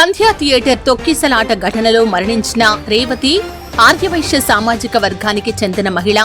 సంధ్యా theatre తొక్కిసలాట ఘటనలో మరణించిన రేవతి ఆర్యవైశ్య సామాజిక వర్గానికి చెందిన మహిళ.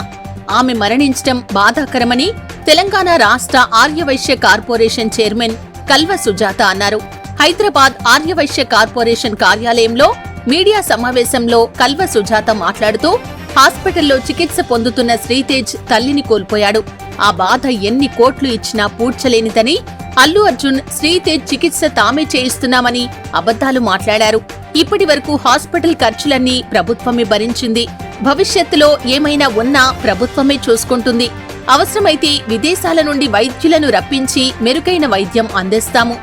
ఆమె మరణించడం బాధాకరమని తెలంగాణ రాష్ట్ర ఆర్యవైశ్య కార్పొరేషన్ చైర్మన్ కల్వ సుజాత అన్నారు. హైదరాబాద్ ఆర్యవైశ్య కార్పొరేషన్ కార్యాలయంలో మీడియా సమావేశంలో కల్వ సుజాత మాట్లాడుతూ హాస్పిటల్లో చికిత్స పొందుతున్న శ్రీతేజ్ తల్లిని కోల్పోయాడు. ఆ బాధ ఎన్ని కోట్లు ఇచ్చినా పూడ్చలేనిదని అల్లు అర్జున్ శ్రీతేజ్ చికిత్స తామే చేయిస్తున్నామని అబద్దాలు మాట్లాడారు. ఇప్పటి వరకు హాస్పిటల్ ఖర్చులన్నీ ప్రభుత్వమే భరించింది. భవిష్యత్తులో ఏమైనా ఉన్నా ప్రభుత్వమే చూసుకుంటుంది. అవసరమైతే విదేశాల నుండి వైద్యులను రప్పించి మెరుగైన వైద్యం అందిస్తాము.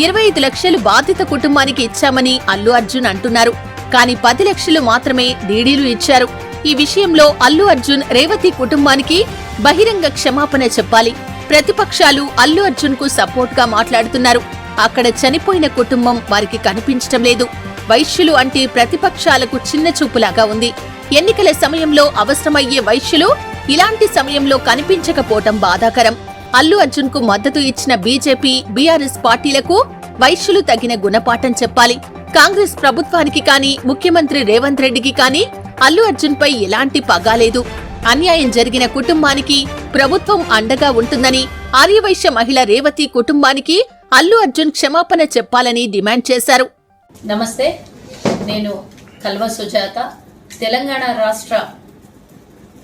ఇరవై ఐదు లక్షలు బాధిత కుటుంబానికి ఇచ్చామని అల్లు అర్జున్ అంటున్నారు. కానీ పది లక్షలు మాత్రమే డీడీలు ఇచ్చారు. ఈ విషయంలో అల్లు అర్జున్ రేవతి కుటుంబానికి బహిరంగ క్షమాపణ చెప్పాలి. ప్రతిపక్షాలు అల్లు అర్జున్కు సపోర్ట్గా మాట్లాడుతున్నారు. అక్కడ చనిపోయిన కుటుంబం వారికి కనిపించటం లేదు. వైశ్యులు అంటే ప్రతిపక్షాలకు చిన్న చూపులాగా ఉంది. ఎన్నికల సమయంలో అవసరమయ్యే వైశ్యులు ఇలాంటి సమయంలో కనిపించకపోవటం బాధాకరం. అల్లు అర్జున్కు మద్దతు ఇచ్చిన బీజేపీ బీఆర్ఎస్ పార్టీలకు వైశ్యులు తగిన గుణపాఠం చెప్పాలి. కాంగ్రెస్ ప్రభుత్వానికి కానీ ముఖ్యమంత్రి రేవంత్ రెడ్డికి కానీ అల్లు అర్జున్ పై ఎలాంటి పగా లేదు. అన్యాయం జరిగిన కుటుంబానికి ప్రభుత్వం అండగా ఉంటుందని ఆర్యవైశ్య మహిళ రేవతి కుటుంబానికి అల్లు అర్జున్ క్షమాపణ చెప్పాలని డిమాండ్ చేశారు. నమస్తే నేను కల్వ సుజాత తెలంగాణ రాష్ట్ర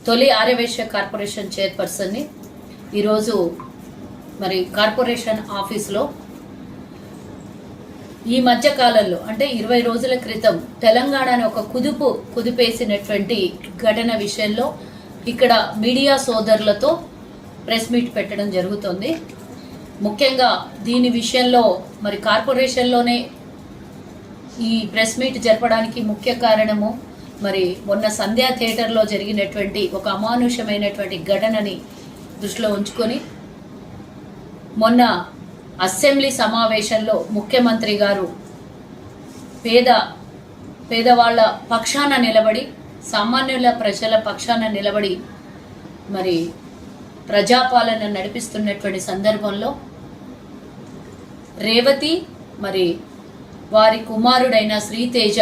తొలి ఆర్యవైశ్య కార్పొరేషన్ చైర్పర్సన్ని. ఈరోజు మరి కార్పొరేషన్ ఆఫీస్లో ఈ మధ్య కాలంలో అంటే ఇరవై రోజుల క్రితం తెలంగాణను ఒక కుదుపు కుదిపేసినటువంటి ఘటన విషయంలో ఇక్కడ మీడియా సోదరులతో ప్రెస్ మీట్ పెట్టడం జరుగుతుంది. ముఖ్యంగా దీని విషయంలో మరి కార్పొరేషన్లోనే ఈ ప్రెస్ మీట్ జరపడానికి ముఖ్య కారణము మరి మొన్న సంధ్యా థియేటర్లో జరిగినటువంటి ఒక అమానుషమైనటువంటి ఘటనని దృష్టిలో ఉంచుకొని మొన్న అసెంబ్లీ సమావేశంలో ముఖ్యమంత్రి గారు పేద పేదవాళ్ళ పక్షాన నిలబడి సామాన్యుల ప్రజల పక్షాన నిలబడి మరి ప్రజాపాలన నడిపిస్తున్నటువంటి సందర్భంలో రేవతి మరి వారి కుమారుడైన శ్రీతేజ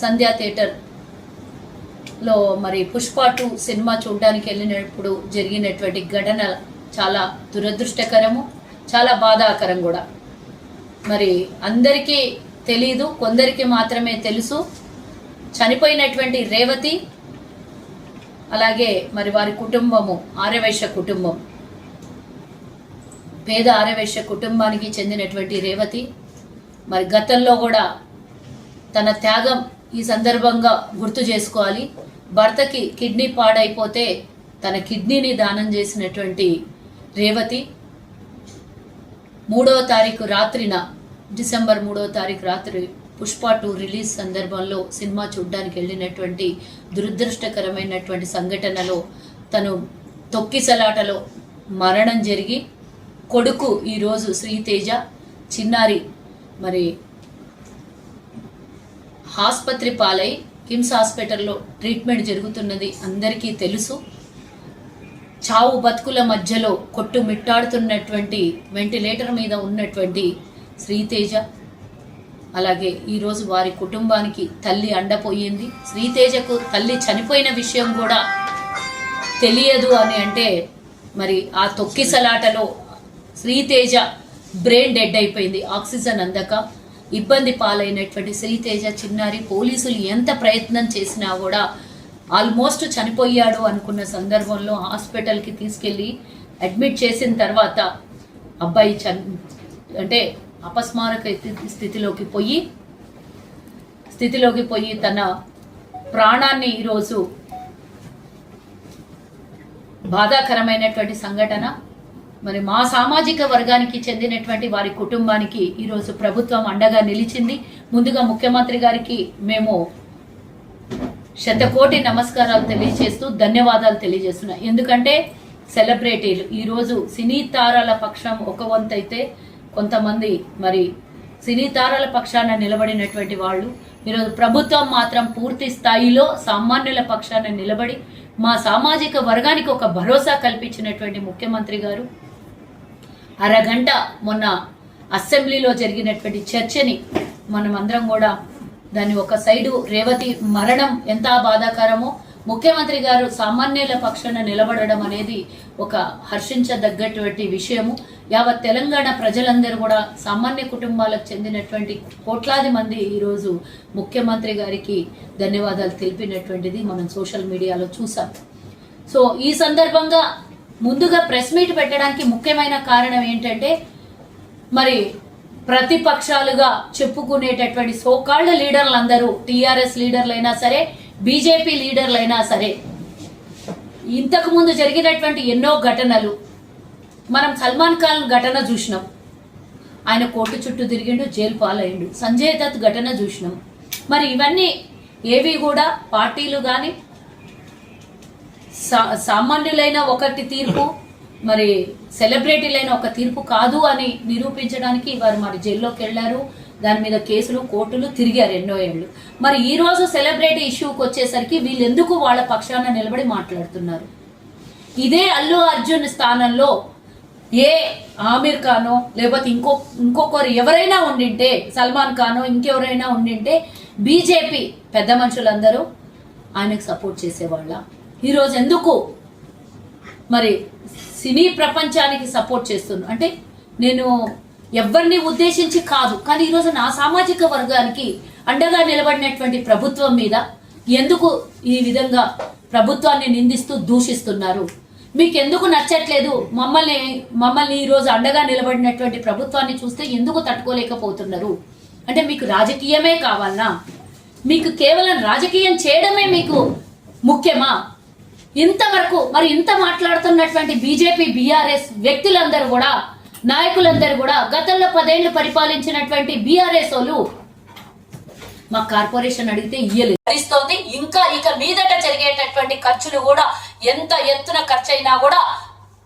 సంధ్యా థియేటర్లో మరి పుష్ప టూ సినిమా చూడడానికి వెళ్ళినప్పుడు జరిగినటువంటి ఘటన చాలా దురదృష్టకరము చాలా బాధాకరం కూడా. మరి అందరికీ తెలీదు కొందరికి మాత్రమే తెలుసు. చనిపోయినటువంటి రేవతి అలాగే మరి వారి కుటుంబము ఆర్యవైశ్య కుటుంబం పేద ఆర్యవైశ్య కుటుంబానికి చెందినటువంటి రేవతి మరి గతంలో కూడా తన త్యాగం ఈ సందర్భంగా గుర్తు చేసుకోవాలి. భర్తకి కిడ్నీ పాడైపోతే తన కిడ్నీని దానం చేసినటువంటి రేవతి మూడవ తారీఖు రాత్రిన డిసెంబర్ మూడవ తారీఖు రాత్రి పుష్ప టూ రిలీజ్ సందర్భంలో సినిమా చూడ్డానికి వెళ్ళినటువంటి దురదృష్టకరమైనటువంటి సంఘటనలో తను తొక్కిసలాటలో మరణం జరిగి కొడుకు ఈరోజు శ్రీతేజ చిన్నారి మరి ఆసుపత్రి పాలై కిమ్స్ హాస్పిటల్లో ట్రీట్మెంట్ జరుగుతున్నది అందరికీ తెలుసు. చావు బతుకుల మధ్యలో కొట్టుమిట్టాడుతున్నటువంటి వెంటిలేటర్ మీద ఉన్నటువంటి శ్రీతేజ అలాగే ఈరోజు వారి కుటుంబానికి తల్లి అండపోయింది. శ్రీతేజకు తల్లి చనిపోయిన విషయం కూడా తెలియదు అని అంటే మరి ఆ తొక్కిసలాటలో శ్రీతేజ బ్రెయిన్ డెడ్ అయిపోయింది. ఆక్సిజన్ అందక ఇబ్బంది పాలైనటువంటి శ్రీతేజ చిన్నారి పోలీసులు ఎంత ప్రయత్నం చేసినా కూడా ఆల్మోస్ట్ చనిపోయాడు అనుకున్న సందర్భంలో హాస్పిటల్కి తీసుకెళ్ళి అడ్మిట్ చేసిన తర్వాత అబ్బాయి చన్ అంటే అపస్మారక స్థితిలోకి పోయి స్థితిలోకి పోయి తన ప్రాణాన్ని ఈరోజు బాధాకరమైనటువంటి సంఘటన మరి మా సామాజిక వర్గానికి చెందినటువంటి వారి కుటుంబానికి ఈరోజు ప్రభుత్వం అండగా నిలిచింది. ముందుగా ముఖ్యమంత్రి గారికి మేము శతకోటి నమస్కారాలు తెలియజేస్తూ ధన్యవాదాలు తెలియజేస్తున్నాం. ఎందుకంటే సెలబ్రిటీలు ఈరోజు సినీ తారాల పక్షం ఒక వంతు అయితే కొంతమంది మరి సినీ తారాల పక్షాన నిలబడినటువంటి వాళ్ళు ఈరోజు ప్రభుత్వం మాత్రం పూర్తి స్థాయిలో సామాన్యుల పక్షాన నిలబడి మా సామాజిక వర్గానికి ఒక భరోసా కల్పించినటువంటి ముఖ్యమంత్రి గారు. అరగంట మొన్న అసెంబ్లీలో జరిగినటువంటి చర్చని మనం అందరం కూడా దాన్ని ఒక సైడు రేవతి మరణం ఎంత బాధాకరమో ముఖ్యమంత్రి గారు సామాన్యుల పక్షాన నిలబడడం అనేది ఒక హర్షించదగ్గటువంటి విషయము. యావత్ తెలంగాణ ప్రజలందరూ కూడా సామాన్య కుటుంబాలకు చెందినటువంటి కోట్లాది మంది ఈరోజు ముఖ్యమంత్రి గారికి ధన్యవాదాలు తెలిపినటువంటిది మనం సోషల్ మీడియాలో చూసాం. సో ఈ సందర్భంగా ముందుగా ప్రెస్ మీట్ పెట్టడానికి ముఖ్యమైన కారణం ఏంటంటే మరి ప్రతిపక్షాలుగా చెప్పుకునేటటువంటి సోకాళ్ళ లీడర్లందరూ టీఆర్ఎస్ లీడర్లైనా సరే బీజేపీ లీడర్లైనా సరే ఇంతకు ముందు జరిగినటువంటి ఎన్నో ఘటనలు మనం సల్మాన్ ఖాన్ ఘటన చూసినాం. ఆయన కోర్టు చుట్టూ తిరిగిండు జైలు పాలయ్యిండు సంజయ్ దత్ ఘటన చూసినాం. మరి ఇవన్నీ ఏవి కూడా పార్టీలు కానీ సా సామాన్యులైన ఒకటి తీర్పు మరి సెలబ్రిటీలైన ఒక తీర్పు కాదు అని నిరూపించడానికి వారు మరి జైల్లోకి వెళ్ళారు. దాని మీద కేసులు కోర్టులు తిరిగారు ఎన్నో ఏళ్ళు. మరి ఈరోజు సెలబ్రిటీ ఇష్యూకి వచ్చేసరికి వీళ్ళెందుకు వాళ్ళ పక్షాన నిలబడి మాట్లాడుతున్నారు? ఇదే అల్లు అర్జున్ స్థానంలో ఏ ఆమిర్ ఖానో లేకపోతే ఇంకో ఇంకొకరు ఎవరైనా ఉండింటే సల్మాన్ ఖానో ఇంకెవరైనా ఉండింటే బీజేపీ పెద్ద మనుషులందరూ ఆయనకు సపోర్ట్ చేసేవాళ్ళ. ఈరోజు ఎందుకు మరి సినీ ప్రపంచానికి సపోర్ట్ చేస్తున్నా? అంటే నేను ఎవరిని ఉద్దేశించి కాదు కానీ ఈరోజు నా సామాజిక వర్గానికి అండగా నిలబడినటువంటి ప్రభుత్వం మీద ఎందుకు ఈ విధంగా ప్రభుత్వాన్ని నిందిస్తూ దూషిస్తున్నారు? మీకు ఎందుకు నచ్చట్లేదు? మమ్మల్ని మమ్మల్ని ఈరోజు అండగా నిలబడినటువంటి ప్రభుత్వాన్ని చూస్తే ఎందుకు తట్టుకోలేకపోతున్నారు? అంటే మీకు రాజకీయమే కావాలనా? మీకు కేవలం రాజకీయం చేయడమే మీకు ముఖ్యమా? ఇంతవరకు మరి ఇంత మాట్లాడుతున్నటువంటి బీజేపీ బీఆర్ఎస్ వ్యక్తులందరూ కూడా నాయకులందరూ కూడా గతంలో పదేళ్ళు పరిపాలించినటువంటి బీఆర్ఎస్ వాళ్ళు మా కార్పొరేషన్ అడిగితే ఇయ్యలేదు. ఇంకా ఇక మీదట జరిగేటటువంటి ఖర్చులు కూడా ఎంత ఎత్తున ఖర్చు అయినా కూడా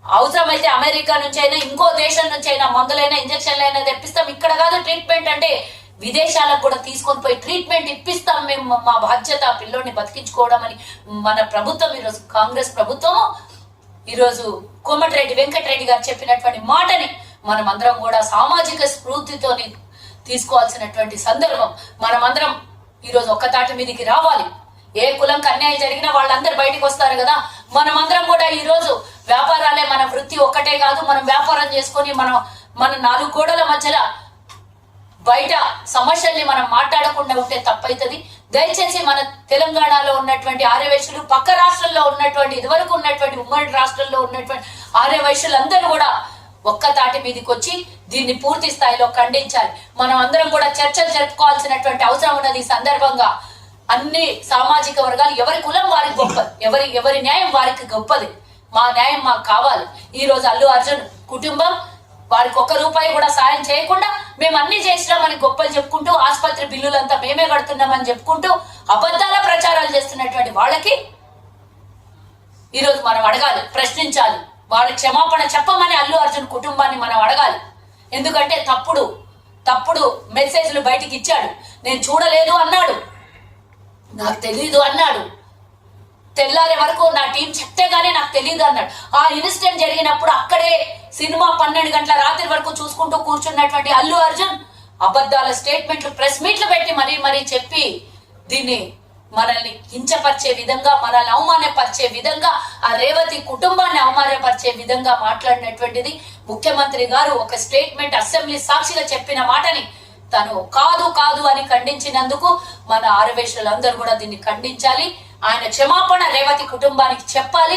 అవసరమైతే అమెరికా నుంచి అయినా ఇంకో దేశం నుంచి అయినా మందులైనా ఇంజక్షన్లు అయినా తెప్పిస్తాం. ఇక్కడ కాదు ట్రీట్మెంట్ అంటే విదేశాలకు కూడా తీసుకొని పోయి ట్రీట్మెంట్ ఇప్పిస్తాం మేము మా బాధ్యత పిల్లోని బతికించుకోవడం అని. మన ప్రభుత్వం ఈరోజు కాంగ్రెస్ ప్రభుత్వం ఈరోజు కోమటిరెడ్డి వెంకటరెడ్డి గారు చెప్పినటువంటి మాటని మనం అందరం కూడా సామాజిక స్ఫూర్తితోని తీసుకోవాల్సినటువంటి సందర్భం. మనమందరం ఈరోజు ఒక్క తాటి మీదకి రావాలి. ఏ కులంకి అన్యాయం జరిగినా వాళ్ళందరూ బయటకు వస్తారు కదా. మనమందరం కూడా ఈరోజు వ్యాపారాలే మన వృత్తి ఒక్కటే కాదు మనం వ్యాపారం చేసుకొని మనం మన నాలుగు గోడల మధ్యలో బయట సమస్యల్ని మనం మాట్లాడకుండా ఉంటే తప్పైతుంది. దయచేసి మన తెలంగాణలో ఉన్నటువంటి ఆర్యవైశ్యులు పక్క రాష్ట్రంలో ఉన్నటువంటి ఇదివరకు ఉన్నటువంటి ఉమ్మడి రాష్ట్రంలో ఉన్నటువంటి ఆర్యవైశ్యులందరూ కూడా ఒక్క తాటి మీదకి వచ్చి దీన్ని పూర్తి స్థాయిలో ఖండించాలి. మనం అందరం కూడా చర్చలు జరుపుకోవాల్సినటువంటి అవసరం ఉన్నది ఈ సందర్భంగా. అన్ని సామాజిక వర్గాలు ఎవరి కులం వారికి గొప్పది ఎవరి ఎవరి న్యాయం వారికి గొప్పది. మా న్యాయం మాకు కావాలి. ఈ రోజు అల్లు అర్జున్ కుటుంబం వారికి ఒక్క రూపాయి కూడా సాయం చేయకుండా మేము అన్ని చేసినామని గొప్పలు చెప్పుకుంటూ ఆసుపత్రి బిల్లులంతా మేమే కడుతున్నామని చెప్పుకుంటూ అబద్ధాల ప్రచారాలు చేస్తున్నటువంటి వాళ్ళకి ఈరోజు మనం అడగాలి ప్రశ్నించాలి. వాళ్ళ క్షమాపణ చెప్పమని అల్లు అర్జున్ కుటుంబాన్ని మనం అడగాలి. ఎందుకంటే తప్పుడు తప్పుడు మెసేజ్లు బయటికి ఇచ్చాడు. నేను చూడలేదు అన్నాడు. నాకు తెలీదు అన్నాడు. తెల్లారే వరకు నా టీం చెప్తే గానీ నాకు తెలియదు అన్నాడు. ఆ ఇన్సిడెంట్ జరిగినప్పుడు అక్కడే సినిమా పన్నెండు గంటల రాత్రి వరకు చూసుకుంటూ కూర్చున్నటువంటి అల్లు అర్జున్ అబద్ధాల స్టేట్మెంట్లు ప్రెస్ మీట్లు పెట్టి మరీ మరీ చెప్పి దీన్ని మనల్ని కించపరిచే విధంగా మనల్ని అవమానపరిచే విధంగా ఆ రేవతి కుటుంబాన్ని అవమానపరిచే విధంగా మాట్లాడినటువంటిది ముఖ్యమంత్రి గారు ఒక స్టేట్మెంట్ అసెంబ్లీ సాక్షిగా చెప్పిన మాటని తను కాదు కాదు అని ఖండించినందుకు మన ఆరవేశులందరూ కూడా దీన్ని ఖండించాలి. ఆయన క్షమాపణ రేవతి కుటుంబానికి చెప్పాలి.